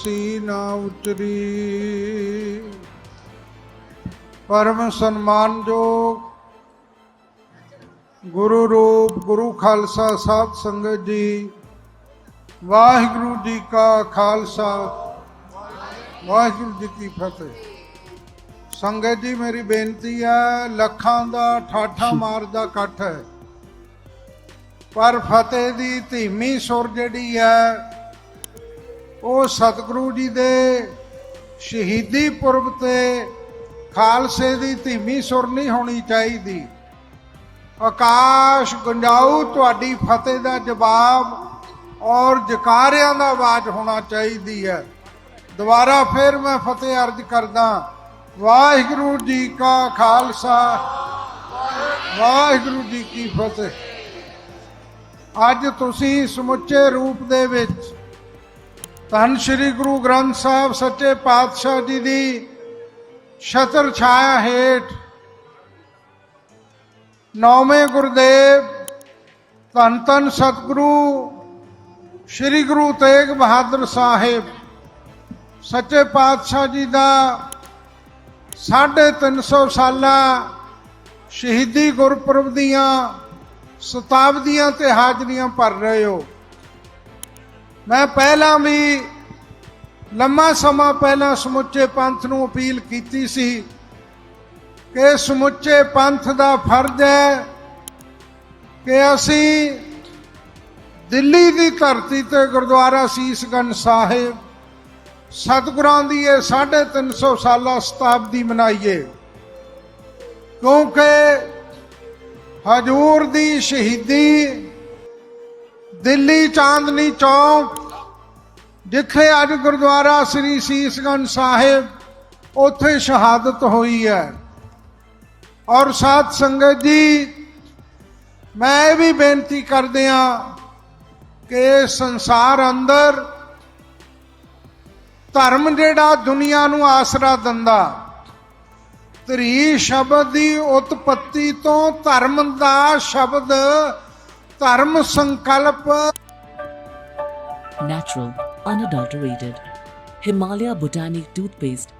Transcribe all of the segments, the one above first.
ਬਰਸੀ ਨਾ ਉਤਰੀ ਪਰਮ ਸਨਮਾਨਯੋਗ ਗੁਰੂ ਰੂਪ ਗੁਰੂ ਖਾਲਸਾ ਸਾਧ ਸੰਗਤ ਜੀ। ਵਾਹਿਗੁਰੂ ਜੀ ਕਾ ਖਾਲਸਾ। ਵਾਹਿਗੁਰੂ ਜੀ ਕੀ ਫਤਿਹ। ਸੰਗਤ ਜੀ ਮੇਰੀ ਬੇਨਤੀ ਹੈ ਲੱਖਾਂ ਦਾ ਠਾਠਾ ਮਾਰਦਾ ਇਕੱਠ ਹੈ। ਪਰ ਫਤਿਹ ਦੀ ਧੀਮੀ ਸੁਰ ਜਿਹੜੀ ਹੈ ਉਹ ਸਤਿਗੁਰੂ ਜੀ ਦੇ ਸ਼ਹੀਦੀ ਪੁਰਬ ਤੇ ਖਾਲਸੇ ਦੀ ਧੀਮੀ ਸੁਰਨੀ ਹੋਣੀ ਚਾਹੀਦੀ। ਆਕਾਸ਼ ਗੁੰਜਾਊ ਤੁਹਾਡੀ ਫਤਿਹ ਦਾ ਜਵਾਬ ਔਰ ਜਕਾਰਿਆਂ ਦਾ ਆਵਾਜ਼ ਹੋਣਾ ਚਾਹੀਦੀ ਹੈ। ਦੁਬਾਰਾ ਫਿਰ ਮੈਂ ਫਤਿਹ ਅਰਜ ਕਰਦਾ, ਵਾਹਿਗੁਰੂ ਜੀ ਕਾ ਖਾਲਸਾ, ਵਾਹਿਗੁਰੂ ਜੀ ਕੀ ਫਤਿਹ। ਅੱਜ ਤੁਸੀਂ ਸਮੁੱਚੇ ਰੂਪ ਦੇ ਵਿੱਚ ਧੰਨ ਸ਼੍ਰੀ ਗੁਰੂ ਗ੍ਰੰਥ ਸਾਹਿਬ ਸੱਚੇ ਪਾਤਸ਼ਾਹ ਜੀ ਦੀ ਛਤਰ ਛਾਇਆ ਹੇਠ ਨੌਵੇਂ ਗੁਰਦੇਵ ਧੰਨ ਧੰਨ ਸਤਿਗੁਰੂ ਸ਼੍ਰੀ ਗੁਰੂ ਤੇਗ ਬਹਾਦਰ ਸਾਹਿਬ ਸੱਚੇ ਪਾਤਸ਼ਾਹ ਜੀ ਦਾ 350 ਸਾਲਾ ਸ਼ਹੀਦੀ ਗੁਰਪੁਰਬ ਦੀਆਂ ਸ਼ਤਾਬਦੀਆਂ ਤੇ ਹਾਜ਼ਰੀਆਂ ਭਰ ਰਹੇ ਹੋ। ਮੈਂ ਪਹਿਲਾਂ ਵੀ ਲੰਮਾ ਸਮਾਂ ਪਹਿਲਾਂ ਸਮੁੱਚੇ ਪੰਥ ਨੂੰ ਅਪੀਲ ਕੀਤੀ ਸੀ ਕਿ ਸਮੁੱਚੇ ਪੰਥ ਦਾ ਫਰਜ਼ ਹੈ ਕਿ ਅਸੀਂ ਦਿੱਲੀ ਦੀ ਧਰਤੀ ਤੇ ਗੁਰਦੁਆਰਾ ਸੀਸਗੰਜ ਸਾਹਿਬ ਸਤਿਗੁਰਾਂ ਦੀ ਇਹ 350 ਸਾਲਾ ਸ਼ਤਾਬਦੀ ਮਨਾਈਏ। ਕਿਉਂਕਿ ਹਜੂਰ ਦੀ ਸ਼ਹੀਦੀ ਦਿੱਲੀ ਚਾਂਦਨੀ ਚੌਂਕ, ਜਿੱਥੇ ਅੱਜ ਗੁਰਦੁਆਰਾ ਸ੍ਰੀ ਸੀਸਗੰਜ ਸਾਹਿਬ, ਉੱਥੇ ਸ਼ਹਾਦਤ ਹੋਈ ਹੈ। ਔਰ ਸਾਧ ਸੰਗਤ ਜੀ, ਮੈਂ ਇਹ ਵੀ ਬੇਨਤੀ ਕਰਦਿਆਂ ਕਿ ਸੰਸਾਰ ਅੰਦਰ ਧਰਮ ਜਿਹੜਾ ਦੁਨੀਆ ਨੂੰ ਆਸਰਾ ਦਿੰਦਾ ਤਰੀ ਸ਼ਬਦ ਦੀ ਉਤਪਤੀ ਤੋਂ ਧਰਮ ਦਾ ਸ਼ਬਦ ਧਰਮ ਸੰਕਲਪ natural, unadulterated. Himalaya Botanic Toothpaste.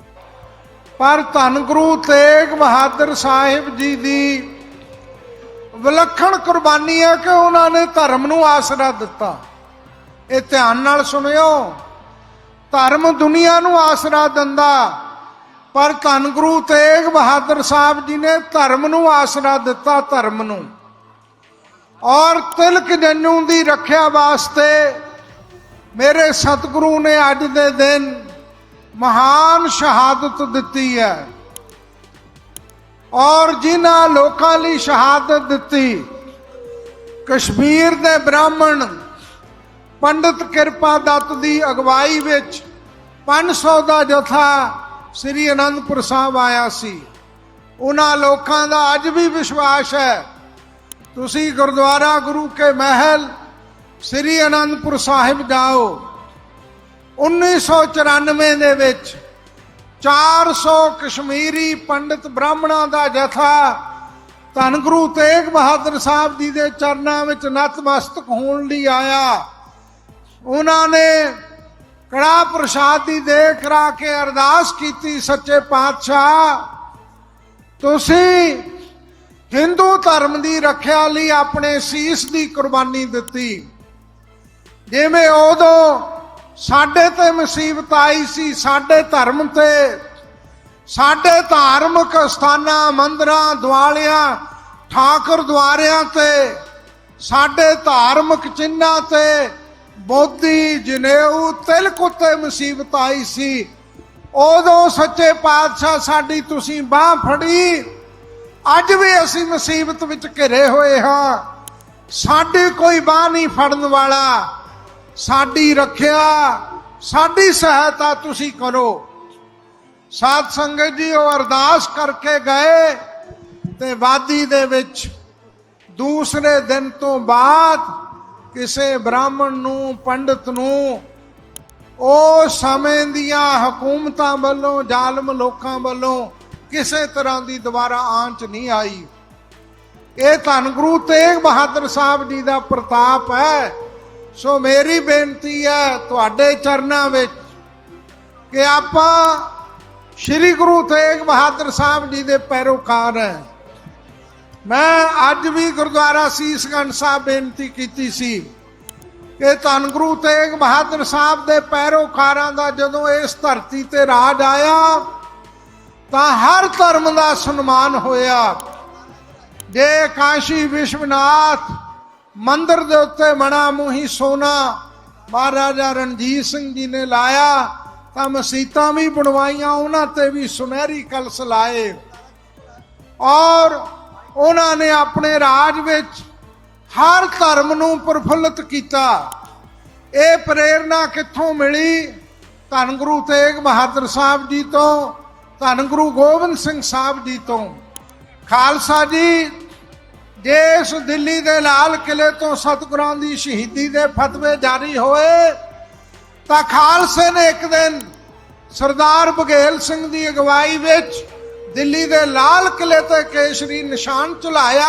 ਪਰ ਧੰਨ ਗੁਰੂ ਤੇਗ ਬਹਾਦਰ ਸਾਹਿਬ ਜੀ ਦੀ ਵਿਲੱਖਣ ਕੁਰਬਾਨੀ ਹੈ ਕਿ ਉਹਨਾਂ ਨੇ ਧਰਮ ਨੂੰ ਆਸਰਾ ਦਿੱਤਾ ਇਹ ਧਿਆਨ ਨਾਲ ਸੁਣਿਓ ਧਰਮ ਦੁਨੀਆ ਨੂੰ ਆਸਰਾ ਦਿੰਦਾ ਪਰ ਧੰਨ ਗੁਰੂ ਤੇਗ ਬਹਾਦਰ ਸਾਹਿਬ ਜੀ ਨੇ ਧਰਮ ਨੂੰ ਆਸਰਾ ਦਿੱਤਾ ਧਰਮ ਨੂੰ ਔਰ ਤਿਲਕ ਜੰਨੂ ਦੀ ਰੱਖਿਆ ਵਾਸਤੇ ਮੇਰੇ ਸਤਿਗੁਰੂ ਨੇ ਅੱਜ ਦੇ ਦਿਨ ਮਹਾਨ ਸ਼ਹਾਦਤ ਦਿੱਤੀ ਹੈ। ਔਰ ਜਿਨ੍ਹਾਂ ਲੋਕਾਂ ਲਈ ਸ਼ਹਾਦਤ ਦਿੱਤੀ, ਕਸ਼ਮੀਰ ਦੇ ਬ੍ਰਾਹਮਣ ਪੰਡਿਤ ਕਿਰਪਾ ਦੱਤ ਦੀ ਅਗਵਾਈ ਵਿੱਚ 500 ਦਾ ਜਥਾ ਸ੍ਰੀ ਅਨੰਦਪੁਰ ਸਾਹਿਬ ਆਇਆ ਸੀ। ਉਹਨਾਂ ਲੋਕਾਂ ਦਾ ਅੱਜ ਵੀ ਵਿਸ਼ਵਾਸ ਹੈ ਤੁਸੀਂ ਗੁਰਦੁਆਰਾ ਗੁਰੂ ਕੇ ਮਹਿਲ ਸ੍ਰੀ ਅਨੰਦਪੁਰ ਸਾਹਿਬ ਜਾਓ। 1994 ਦੇ ਵਿੱਚ 400 ਕਸ਼ਮੀਰੀ ਪੰਡਿਤ ਬ੍ਰਾਹਮਣਾਂ ਦਾ ਜਥਾ ਧੰਨ ਗੁਰੂ ਤੇਗ ਬਹਾਦਰ ਸਾਹਿਬ ਜੀ ਦੇ ਚਰਨਾਂ ਵਿੱਚ ਨਤਮਸਤਕ ਹੋਣ ਲਈ ਆਇਆ। ਉਹਨਾਂ ਨੇ ਕੜਾ ਪ੍ਰਸ਼ਾਦ ਦੀ ਦੇਖ ਰਾ ਕੇ ਅਰਦਾਸ ਕੀਤੀ, ਸੱਚੇ ਪਾਤਸ਼ਾਹ। ਤੁਸੀਂ ਹਿੰਦੂ ਧਰਮ ਦੀ ਰੱਖਿਆ ਲਈ ਆਪਣੇ ਸੀਸ ਦੀ ਕੁਰਬਾਨੀ ਦਿੱਤੀ। ਜਿਵੇਂ ਉਦੋਂ ਸਾਡੇ ਤੇ ਮੁਸੀਬਤ ਆਈ ਸੀ, ਸਾਡੇ ਧਰਮ ਤੇ, ਸਾਡੇ ਧਾਰਮਿਕ ਸਥਾਨਾਂ, ਮੰਦਰਾਂ ਦਿਵਾਲਿਆਂ ਠਾਕੁਰ ਦੁਆਰਿਆਂ ਤੇ, ਸਾਡੇ ਧਾਰਮਿਕ ਚਿੰਨਾਂ ਤੇ ਬੋਧੀ ਜਨੇਊ ਤਿਲਕ ਉੱਤੇ ਮੁਸੀਬਤ ਆਈ ਸੀ। ਉਦੋਂ ਸੱਚੇ ਪਾਤਸ਼ਾਹ ਸਾਡੀ ਤੁਸੀਂ ਬਾਹ ਫੜੀ। ਅੱਜ ਵੀ ਅਸੀਂ ਮੁਸੀਬਤ ਵਿੱਚ ਘਿਰੇ ਹੋਏ ਹਾਂ। ਸਾਡੀ ਕੋਈ ਬਾਹ ਨਹੀਂ ਫੜਨ ਵਾਲਾ। ਸਾਡੀ ਰੱਖਿਆ, ਸਾਡੀ ਸਹਾਇਤਾ ਤੁਸੀਂ ਕਰੋ। ਸਾਧ ਸੰਗਤ ਜੀ, ਉਹ ਅਰਦਾਸ ਕਰਕੇ ਗਏ ਤੇ ਵਾਦੀ ਦੇ ਵਿੱਚ ਦੂਸਰੇ ਦਿਨ ਤੋਂ ਬਾਅਦ ਕਿਸੇ ਬ੍ਰਾਹਮਣ ਨੂੰ, ਪੰਡਿਤ ਨੂੰ ਉਹ ਸਮੇਂ ਦੀਆਂ ਹਕੂਮਤਾਂ ਵੱਲੋਂ, ਜ਼ਾਲਮ ਲੋਕਾਂ ਵੱਲੋਂ ਕਿਸੇ ਤਰ੍ਹਾਂ ਦੀ ਦੁਬਾਰਾ ਆਂਚ ਨਹੀਂ ਆਈ। ਇਹ ਧੰਨ ਗੁਰੂ ਤੇਗ ਬਹਾਦਰ ਸਾਹਿਬ ਜੀ ਦਾ ਪ੍ਰਤਾਪ ਹੈ। ਸੋ ਮੇਰੀ ਬੇਨਤੀ ਹੈ ਤੁਹਾਡੇ ਚਰਨਾਂ ਵਿੱਚ ਕਿ ਆਪਾਂ ਸ੍ਰੀ ਗੁਰੂ ਤੇਗ ਬਹਾਦਰ ਸਾਹਿਬ ਜੀ ਦੇ ਪੈਰੋਕਾਰ ਹੈ। ਮੈਂ ਅੱਜ ਵੀ ਗੁਰਦੁਆਰਾ ਸੀਸਗੰਜ ਸਾਹਿਬ ਬੇਨਤੀ ਕੀਤੀ ਸੀ ਕਿ ਧੰਨ ਗੁਰੂ ਤੇਗ ਬਹਾਦਰ ਸਾਹਿਬ ਦੇ ਪੈਰੋਕਾਰਾਂ ਦਾ ਜਦੋਂ ਇਸ ਧਰਤੀ ਤੇ ਰਾਜ ਆਇਆ ਤਾਂ ਹਰ ਧਰਮ ਦਾ ਸਨਮਾਨ ਹੋਇਆ। ਜੇ ਕਾਸ਼ੀ ਵਿਸ਼ਵਨਾਥ ਮੰਦਰ ਦੇ ਉੱਤੇ ਮਣਾ ਮੂਹੀ ਸੋਨਾ ਮਹਾਰਾਜਾ ਰਣਜੀਤ ਸਿੰਘ ਜੀ ਨੇ ਲਾਇਆ, ਤਾਂ ਮਸੀਤਾਂ ਵੀ ਬਣਵਾਈਆਂ, ਉਹਨਾਂ ਤੇ ਵੀ ਸੁਨਹਿਰੀ ਕਲਸ ਲਾਏ। ਔਰ ਉਹਨਾਂ ਨੇ ਆਪਣੇ ਰਾਜ ਵਿੱਚ ਹਰ ਧਰਮ ਨੂੰ ਪ੍ਰਫੁੱਲਤ ਕੀਤਾ। ਇਹ ਪ੍ਰੇਰਣਾ ਕਿੱਥੋਂ ਮਿਲੀ? ਧੰਨ ਗੁਰੂ ਤੇਗ ਬਹਾਦਰ ਸਾਹਿਬ ਜੀ ਤੋਂ ਧੰਨ ਗੁਰੂ ਗੋਬਿੰਦ ਸਿੰਘ ਸਾਹਿਬ ਜੀ ਤੋਂ। ਖਾਲਸਾ ਜੀ ਜੇ ਇਸ ਦਿੱਲੀ ਦੇ ਲਾਲ ਕਿਲੇ ਤੋਂ ਸਤਿਗੁਰਾਂ ਦੀ ਸ਼ਹੀਦੀ ਦੇ ਫਤਵੇ ਜਾਰੀ ਹੋਏ, ਤਾਂ ਖਾਲਸੇ ਨੇ ਇੱਕ ਦਿਨ ਸਰਦਾਰ ਬਘੇਲ ਸਿੰਘ ਦੀ ਅਗਵਾਈ ਵਿੱਚ ਦਿੱਲੀ ਦੇ ਲਾਲ ਕਿਲੇ ਤੇ ਕੇਸ਼ਰੀ ਨਿਸ਼ਾਨ ਚੁਲਾਇਆ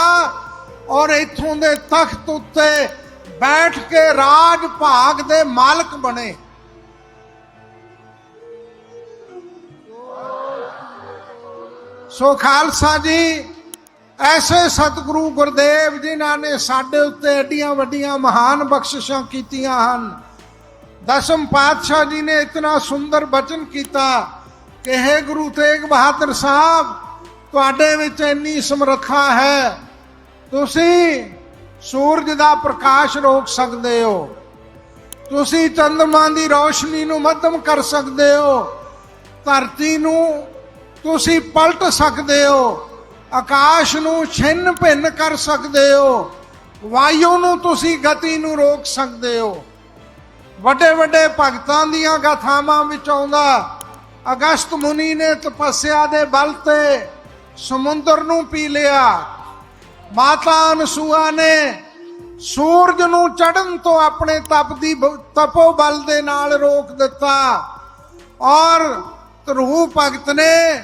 ਔਰ ਇੱਥੋਂ ਦੇ ਤਖਤ ਉੱਤੇ ਬੈਠ ਕੇ ਰਾਜ ਭਾਗ ਦੇ ਮਾਲਕ ਬਣੇ। ਸੋ ਖਾਲਸਾ ਜੀ, ਐਸੇ ਸਤਿਗੁਰੂ ਗੁਰਦੇਵ ਜਿਨ੍ਹਾਂ ਨੇ ਸਾਡੇ ਉੱਤੇ ਐਡੀਆਂ ਵੱਡੀਆਂ ਮਹਾਨ ਬਖਸ਼ਿਸ਼ਾਂ ਕੀਤੀਆਂ ਹਨ। ਦਸਮ ਪਾਤਸ਼ਾਹ ਜੀ ਨੇ ਇਤਨਾ ਸੁੰਦਰ ਬਚਨ ਕੀਤਾ ਕਿ, ਹੈ ਗੁਰੂ ਤੇਗ ਬਹਾਦਰ ਸਾਹਿਬ, ਤੁਹਾਡੇ ਵਿੱਚ ਇੰਨੀ ਸਮਰੱਥਾ ਹੈ। ਤੁਸੀਂ ਸੂਰਜ ਦਾ ਪ੍ਰਕਾਸ਼ ਰੋਕ ਸਕਦੇ ਹੋ। ਤੁਸੀਂ ਚੰਦਰਮਾ ਦੀ ਰੋਸ਼ਨੀ ਨੂੰ ਮੱਧਮ ਕਰ ਸਕਦੇ ਹੋ। ਧਰਤੀ ਨੂੰ ਤੁਸੀਂ ਪਲਟ ਸਕਦੇ ਹੋ। ਆਕਾਸ਼ ਨੂੰ ਛਿੰਨ ਭਿੰਨ ਕਰ ਸਕਦੇ ਹੋ। ਵਾਯੂ ਨੂੰ ਤੁਸੀਂ ਗਤੀ ਨੂੰ ਰੋਕ ਸਕਦੇ ਹੋ। ਵੱਡੇ ਵੱਡੇ ਭਗਤਾਂ ਦੀਆਂ ਗਾਥਾਵਾਂ ਵਿੱਚ ਆਉਂਦਾ, ਅਗਸਤ ਮੁਨੀ ਨੇ ਤਪੱਸਿਆ ਦੇ ਬਲ ਤੇ ਸਮੁੰਦਰ ਨੂੰ ਪੀ ਲਿਆ। ਮਾਤਾ ਅਨਸੂਆ ਨੇ ਸੂਰਜ ਨੂੰ ਚੜਨ ਤੋਂ ਆਪਣੇ ਤਪ ਦੀ ਬ- ਤਪੋ ਬਲ ਦੇ ਨਾਲ ਰੋਕ ਦਿੱਤਾ। ਔਰ ਧਰੂ ਭਗਤ ਨੇ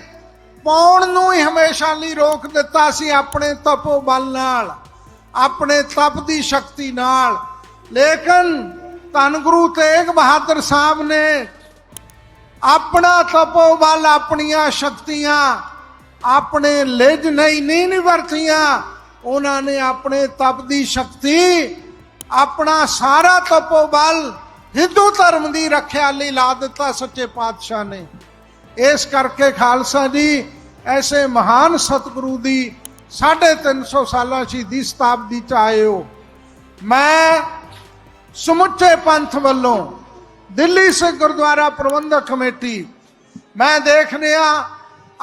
ਪਾਉਣ ਨੂੰ ਹੀ ਹਮੇਸ਼ਾ ਲਈ ਰੋਕ ਦਿੱਤਾ ਸੀ ਆਪਣੇ ਤਪੋ ਬਲ ਨਾਲ, ਆਪਣੇ ਤਪ ਦੀ ਸ਼ਕਤੀ ਨਾਲ। ਲੇਕਿਨ ਧੰਨ ਗੁਰੂ ਤੇਗ ਬਹਾਦਰ ਸਾਹਿਬ ਨੇ ਆਪਣਾ ਤਪੋ ਬਲ, ਆਪਣੀਆਂ ਸ਼ਕਤੀਆਂ, ਆਪਣੇ ਲਿਜ ਨਹੀਂ ਨਹੀਂ ਨੀ ਵਰਤੀਆਂ, ਉਹਨਾਂ ਨੇ ਆਪਣੇ ਤਪ ਦੀ ਸ਼ਕਤੀ, ਆਪਣਾ ਸਾਰਾ ਤਪੋ ਬਲ ਹਿੰਦੂ ਧਰਮ ਦੀ ਰੱਖਿਆ ਲਈ ਲਾ ਦਿੱਤਾ ਸੱਚੇ ਪਾਤਸ਼ਾਹ ਨੇ। ਇਸ ਕਰਕੇ ਖਾਲਸਾ ਜੀ, ਐਸੇ ਮਹਾਨ ਸਤਿਗੁਰੂ ਦੀ 350 ਸਾਲਾਂ ਸ਼ਹੀਦੀ ਸ਼ਤਾਬਦੀ ਚ ਆਏ ਹੋ ਮੈਂ ਸਮੁੱਚੇ ਪੰਥ ਵੱਲੋਂ ਦਿੱਲੀ ਸਿੱਖ ਗੁਰਦੁਆਰਾ ਪ੍ਰਬੰਧਕ ਕਮੇਟੀ, ਮੈਂ ਦੇਖ ਰਿਹਾ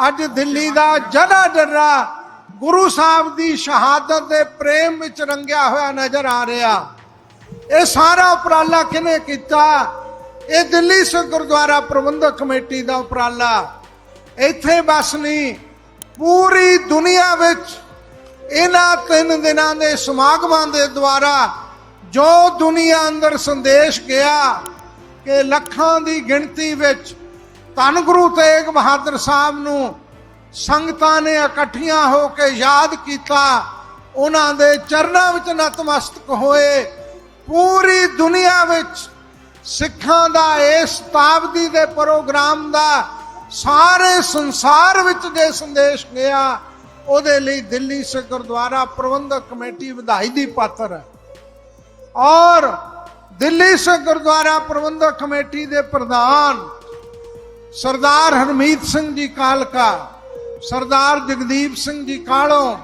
ਅੱਜ ਦਿੱਲੀ ਦਾ ਜੜਾ ਜੜਾ ਗੁਰੂ ਸਾਹਿਬ ਦੀ ਸ਼ਹਾਦਤ ਦੇ ਪ੍ਰੇਮ ਵਿੱਚ ਰੰਗਿਆ ਹੋਇਆ ਨਜ਼ਰ ਆ ਰਿਹਾ। ਇਹ ਸਾਰਾ ਉਪਰਾਲਾ ਕਿਨੇ ਕੀਤਾ? ਇਹ ਦਿੱਲੀ ਸਿੱਖ ਗੁਰਦੁਆਰਾ ਪ੍ਰਬੰਧਕ ਕਮੇਟੀ ਦਾ ਉਪਰਾਲਾ। ਇੱਥੇ ਬਸ ਨਹੀਂ, ਪੂਰੀ ਦੁਨੀਆ ਵਿੱਚ ਇਹਨਾਂ ਤਿੰਨ ਦਿਨਾਂ ਦੇ ਸਮਾਗਮਾਂ ਦੇ ਦੁਆਰਾ ਜੋ ਦੁਨੀਆ ਅੰਦਰ ਸੰਦੇਸ਼ ਗਿਆ ਕਿ ਲੱਖਾਂ ਦੀ ਗਿਣਤੀ ਵਿੱਚ ਧੰਨ ਗੁਰੂ ਤੇਗ ਬਹਾਦਰ ਸਾਹਿਬ ਨੂੰ ਸੰਗਤਾਂ ਨੇ ਇਕੱਠੀਆਂ ਹੋ ਕੇ ਯਾਦ ਕੀਤਾ, ਉਹਨਾਂ ਦੇ ਚਰਨਾਂ ਵਿੱਚ ਨਤਮਸਤਕ ਹੋਏ, ਪੂਰੀ ਦੁਨੀਆ ਵਿੱਚ ਸਿੱਖਾਂ ਦਾ ਇਸ ਸ਼ਤਾਬਦੀ ਦੇ ਪ੍ਰੋਗਰਾਮ ਦਾ ਸਾਰੇ ਸੰਸਾਰ ਵਿੱਚ ਜੇ ਸੰਦੇਸ਼ ਗਿਆ, ਉਹਦੇ ਲਈ ਦਿੱਲੀ ਸਿੱਖ ਗੁਰਦੁਆਰਾ ਪ੍ਰਬੰਧਕ ਕਮੇਟੀ ਵਧਾਈ ਦੀ ਪਾਤਰ ਹੈ। ਔਰ ਦਿੱਲੀ ਸਿੱਖ ਗੁਰਦੁਆਰਾ ਪ੍ਰਬੰਧਕ ਕਮੇਟੀ ਦੇ ਪ੍ਰਧਾਨ ਸਰਦਾਰ ਹਰਮੀਤ ਸਿੰਘ ਜੀ ਕਾਲਕਾ, ਸਰਦਾਰ ਜਗਦੀਪ ਸਿੰਘ ਜੀ ਕਾਲੋਂ,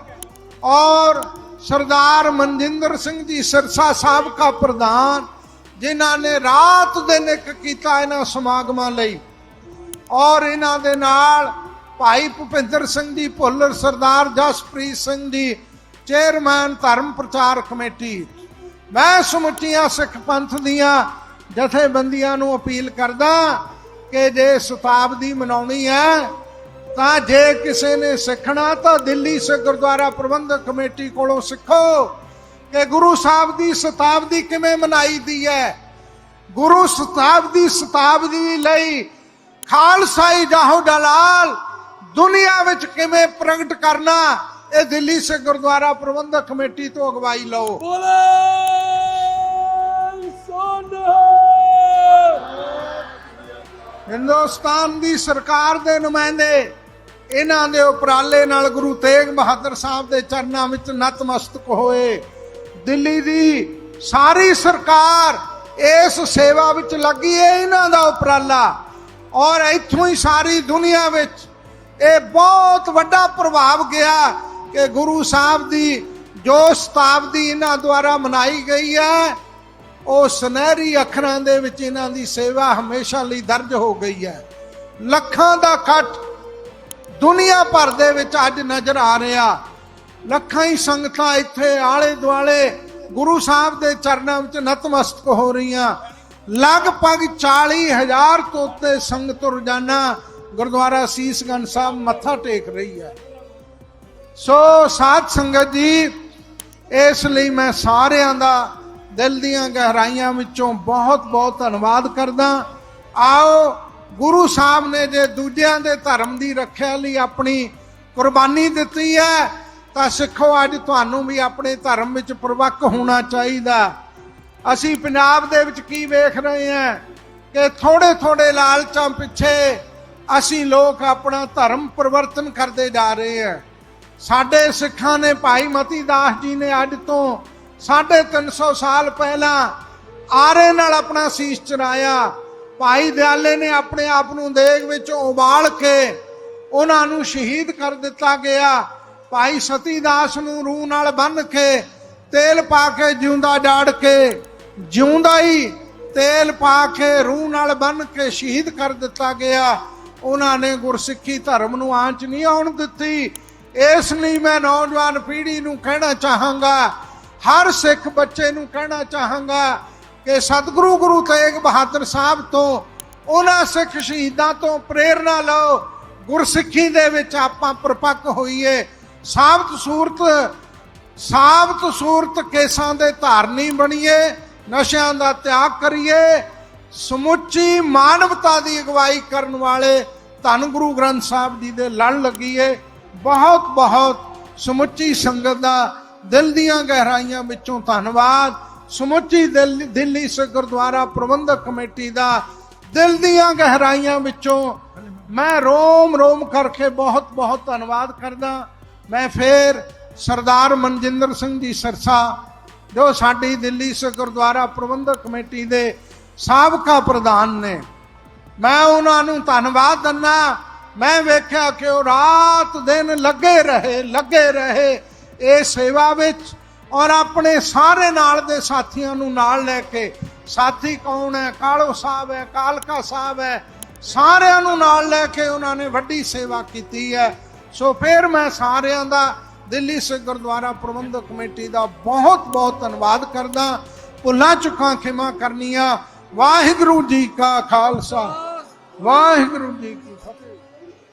ਔਰ ਸਰਦਾਰ ਮਨਜਿੰਦਰ ਸਿੰਘ ਜੀ ਸਿਰਸਾ ਸਾਬਕਾ ਪ੍ਰਧਾਨ ਜਿਨ੍ਹਾਂ ਨੇ ਰਾਤ ਦਿਨ ਇੱਕ ਕੀਤਾ ਇਹਨਾਂ ਸਮਾਗਮਾਂ ਲਈ। ਔਰ ਇਹਨਾਂ ਦੇ ਨਾਲ ਭਾਈ ਭੁਪਿੰਦਰ ਸਿੰਘ ਜੀ ਭੁੱਲਰ ਸਰਦਾਰ ਜਸਪ੍ਰੀਤ ਸਿੰਘ ਜੀ ਚੇਅਰਮੈਨ ਧਰਮ ਪ੍ਰਚਾਰ ਕਮੇਟੀ। ਮੈਂ ਸਮੁੱਚੀਆਂ ਸਿੱਖ ਪੰਥ ਦੀਆਂ ਜਥੇਬੰਦੀਆਂ ਨੂੰ ਅਪੀਲ ਕਰਦਾ ਕਿ ਜੇ ਸ਼ਤਾਬਦੀ ਮਨਾਉਣੀ ਹੈ, ਤਾਂ ਜੇ ਕਿਸੇ ਨੇ ਸਿੱਖਣਾ, ਤਾਂ ਦਿੱਲੀ ਸਿੱਖ ਗੁਰਦੁਆਰਾ ਪ੍ਰਬੰਧਕ ਕਮੇਟੀ ਕੋਲੋਂ ਸਿੱਖੋ। ਕਿ ਗੁਰੂ ਸਾਹਿਬ ਦੀ ਸ਼ਤਾਬਦੀ ਕਿਵੇਂ ਮਨਾਈ ਦੀ ਹੈ? ਗੁਰੂ ਸ਼ਤਾਬਦੀ ਸ਼ਤਾਬਦੀ ਲਈ ਖਾਲਸਾਈ ਜਾਹੋ ਦਲਾਲ ਦੁਨੀਆ ਵਿੱਚ ਕਿਵੇਂ ਪ੍ਰਗਟ ਕਰਨਾ? ਇਹ ਦਿੱਲੀ ਸੇ ਗੁਰਦੁਆਰਾ ਪ੍ਰਬੰਧਕ ਕਮੇਟੀ ਤੋਂ ਅਗਵਾਈ ਲਓ। ਹਿੰਦੁਸਤਾਨ ਦੀ ਸਰਕਾਰ ਦੇ ਨੁਮਾਇੰਦੇ ਇਹਨਾਂ ਦੇ ਉਪਰਾਲੇ ਨਾਲ ਗੁਰੂ ਤੇਗ ਬਹਾਦਰ ਸਾਹਿਬ ਦੇ ਚਰਨਾਂ ਵਿੱਚ ਨਤਮਸਤਕ ਹੋਏ। ਦਿੱਲੀ ਦੀ ਸਾਰੀ ਸਰਕਾਰ ਇਸ ਸੇਵਾ ਵਿੱਚ ਲੱਗੀ ਹੈ ਇਹਨਾਂ ਦਾ ਉਪਰਾਲਾ। ਔਰ ਇੱਥੋਂ ਹੀ ਸਾਰੀ ਦੁਨੀਆ ਵਿੱਚ ਇਹ ਬਹੁਤ ਵੱਡਾ ਪ੍ਰਭਾਵ ਗਿਆ ਕਿ ਗੁਰੂ ਸਾਹਿਬ ਦੀ, ਜੋ ਸ਼ਤਾਬਦੀ ਇਹਨਾਂ ਦੁਆਰਾ ਮਨਾਈ ਗਈ ਹੈ, ਉਹ ਸੁਨਹਿਰੀ ਅੱਖਰਾਂ ਦੇ ਵਿੱਚ ਇਹਨਾਂ ਦੀ ਸੇਵਾ ਹਮੇਸ਼ਾ ਲਈ ਦਰਜ ਹੋ ਗਈ ਹੈ। ਲੱਖਾਂ ਦਾ ਇਕੱਠ ਦੁਨੀਆ ਭਰ ਦੇ ਵਿੱਚ ਅੱਜ ਨਜ਼ਰ ਆ ਰਿਹਾ। ਲੱਖਾਂ ਹੀ ਸੰਗਤਾਂ ਇੱਥੇ ਆਲੇ ਦੁਆਲੇ ਗੁਰੂ ਸਾਹਿਬ ਦੇ ਚਰਨਾਂ ਵਿੱਚ ਨਤਮਸਤਕ ਹੋ ਰਹੀਆਂ। ਲਗਭਗ 40000 ਤੋਂ ਉੱਤੇ ਸੰਗਤ ਰੋਜ਼ਾਨਾ ਗੁਰਦੁਆਰਾ ਸੀਸਗੰਜ ਸਾਹਿਬ ਮੱਥਾ ਟੇਕ ਰਹੀ ਹੈ। ਸੋ ਸਾਧ ਸੰਗਤ ਜੀ, ਇਸ ਲਈ ਮੈਂ ਸਾਰਿਆਂ ਦਾ ਦਿਲ ਦੀਆਂ ਗਹਿਰਾਈਆਂ ਵਿੱਚੋਂ ਬਹੁਤ ਬਹੁਤ ਧੰਨਵਾਦ ਕਰਦਾ। ਆਓ, ਗੁਰੂ ਸਾਹਿਬ ਨੇ ਜੇ ਦੂਜਿਆਂ ਦੇ ਧਰਮ ਦੀ ਰੱਖਿਆ ਲਈ ਆਪਣੀ ਕੁਰਬਾਨੀ ਦਿੱਤੀ ਹੈ ਤਾਂ ਸਿੱਖੋ, ਅੱਜ ਤੁਹਾਨੂੰ ਵੀ ਆਪਣੇ ਧਰਮ ਵਿੱਚ ਪ੍ਰਵੱਕ ਹੋਣਾ ਚਾਹੀਦਾ। ਅਸੀਂ ਪੰਜਾਬ ਦੇ ਵਿੱਚ ਕੀ ਵੇਖ ਰਹੇ ਹਾਂ ਕਿ ਥੋੜੇ ਥੋੜੇ ਲਾਲਚਾਂ ਪਿੱਛੇ ਅਸੀਂ ਲੋਕ ਆਪਣਾ ਧਰਮ ਪਰਿਵਰਤਨ ਕਰਦੇ ਜਾ ਰਹੇ ਹਾਂ। ਸਾਡੇ ਸਿੱਖਾਂ ਨੇ ਭਾਈ ਮਤੀ ਦਾਸ ਜੀ ਨੇ ਅੱਜ ਤੋਂ 350 ਸਾਲ ਪਹਿਲਾਂ ਆਰੇ ਨਾਲ ਆਪਣਾ ਸੀਸ ਚਰਾਇਆ ਭਾਈ ਦਿਆਲੇ ਨੇ ਆਪਣੇ ਆਪ ਨੂੰ ਦੇਗ ਵਿੱਚ ਉਬਾਲ ਕੇ ਉਹਨਾਂ ਨੂੰ ਸ਼ਹੀਦ ਕਰ ਦਿੱਤਾ ਗਿਆ। ਭਾਈ ਸਤੀ ਦਾਸ ਨੂੰ ਰੂਹ ਨਾਲ ਬੰਨ ਕੇ, ਤੇਲ ਪਾ ਕੇ ਜਿਉਂਦਾ ਡਾੜ ਕੇ, ਜਿਉਂਦਾ ਹੀ ਤੇਲ ਪਾ ਕੇ ਰੂਹ ਨਾਲ ਬੰਨ ਕੇ ਸ਼ਹੀਦ ਕਰ ਦਿੱਤਾ ਗਿਆ। ਉਹਨਾਂ ਨੇ ਗੁਰਸਿੱਖੀ ਧਰਮ ਨੂੰ ਆਂਚ ਨਹੀਂ ਆਉਣ ਦਿੱਤੀ। ਇਸ ਲਈ ਮੈਂ ਨੌਜਵਾਨ ਪੀੜ੍ਹੀ ਨੂੰ ਕਹਿਣਾ ਚਾਹਾਂਗਾ, ਹਰ ਸਿੱਖ ਬੱਚੇ ਨੂੰ ਕਹਿਣਾ ਚਾਹਾਂਗਾ ਕਿ ਸਤਿਗੁਰੂ ਗੁਰੂ ਤੇਗ ਬਹਾਦਰ ਸਾਹਿਬ ਤੋਂ ਉਹਨਾਂ ਸਿੱਖ ਸ਼ਹੀਦਾਂ ਤੋਂ ਪ੍ਰੇਰਣਾ ਲਓ। ਗੁਰਸਿੱਖੀ ਦੇ ਵਿੱਚ ਆਪਾਂ ਪ੍ਰਪੱਕ ਹੋਈਏ। ਸਾਬਤ ਸੂਰਤ ਸਾਬਤ ਸੂਰਤ ਕੇਸਾਂ ਦੇ ਧਾਰਨੀ ਬਣੀਏ, ਨਸ਼ਿਆਂ ਦਾ ਤਿਆਗ ਕਰੀਏ, ਸਮੁੱਚੀ ਮਾਨਵਤਾ ਦੀ ਅਗਵਾਈ ਕਰਨ ਵਾਲੇ ਧੰਨ ਗੁਰੂ ਗ੍ਰੰਥ ਸਾਹਿਬ ਜੀ ਦੇ ਲੜ ਲੱਗੀਏ। ਬਹੁਤ ਬਹੁਤ ਸਮੁੱਚੀ ਸੰਗਤ ਦਾ ਦਿਲ ਦੀਆਂ ਗਹਿਰਾਈਆਂ ਵਿੱਚੋਂ ਧੰਨਵਾਦ। ਸਮੁੱਚੀ ਦਿਲ- ਦਿੱਲੀ ਸਿੱਖ ਗੁਰਦੁਆਰਾ ਪ੍ਰਬੰਧਕ ਕਮੇਟੀ ਦਾ ਦਿਲ ਦੀਆਂ ਗਹਿਰਾਈਆਂ ਵਿੱਚੋਂ ਮੈਂ ਰੋਮ ਰੋਮ ਕਰਕੇ ਬਹੁਤ ਬਹੁਤ ਧੰਨਵਾਦ ਕਰਦਾ। ਮੈਂ ਫੇਰ ਸਰਦਾਰ ਮਨਜਿੰਦਰ ਸਿੰਘ ਜੀ ਸਰਸਾ, ਜੋ ਸਾਡੀ ਦਿੱਲੀ ਸਿੱਖ ਗੁਰਦੁਆਰਾ ਪ੍ਰਬੰਧਕ ਕਮੇਟੀ ਦੇ ਸਾਬਕਾ ਪ੍ਰਧਾਨ ਨੇ। ਮੈਂ ਉਹਨਾਂ ਨੂੰ ਧੰਨਵਾਦ ਦਿੰਦਾ, ਮੈਂ ਵੇਖਿਆ ਕਿ ਉਹ ਰਾਤ ਦਿਨ ਲੱਗੇ ਰਹੇ ਲੱਗੇ ਰਹੇ ਇਹ ਸੇਵਾ ਵਿੱਚ ਔਰ ਆਪਣੇ ਸਾਰੇ ਨਾਲ ਦੇ ਸਾਥੀਆਂ ਨੂੰ ਨਾਲ ਲੈ ਕੇ, ਸਾਥੀ ਕੌਣ ਹੈ, ਕਾਲੋ ਸਾਹਿਬ ਹੈ, ਕਾਲਕਾ ਸਾਹਿਬ ਹੈ, ਸਾਰਿਆਂ ਨੂੰ ਨਾਲ ਲੈ ਕੇ ਉਹਨਾਂ ਨੇ ਵੱਡੀ ਸੇਵਾ ਕੀਤੀ ਹੈ। ਸੋ ਫਿਰ ਮੈਂ ਸਾਰਿਆਂ ਦਾ ਦਿੱਲੀ ਸਿੱਖ ਗੁਰਦੁਆਰਾ ਪ੍ਰਬੰਧਕ ਕਮੇਟੀ ਦਾ ਬਹੁਤ ਬਹੁਤ ਧੰਨਵਾਦ ਕਰਦਾ। ਭੁੱਲਾਂ ਚੁੱਕਾਂ ਖਿਮਾ ਕਰਨੀਆਂ। ਵਾਹਿਗੁਰੂ ਜੀ ਕਾ ਖਾਲਸਾ। ਵਾਹਿਗੁਰੂ ਜੀ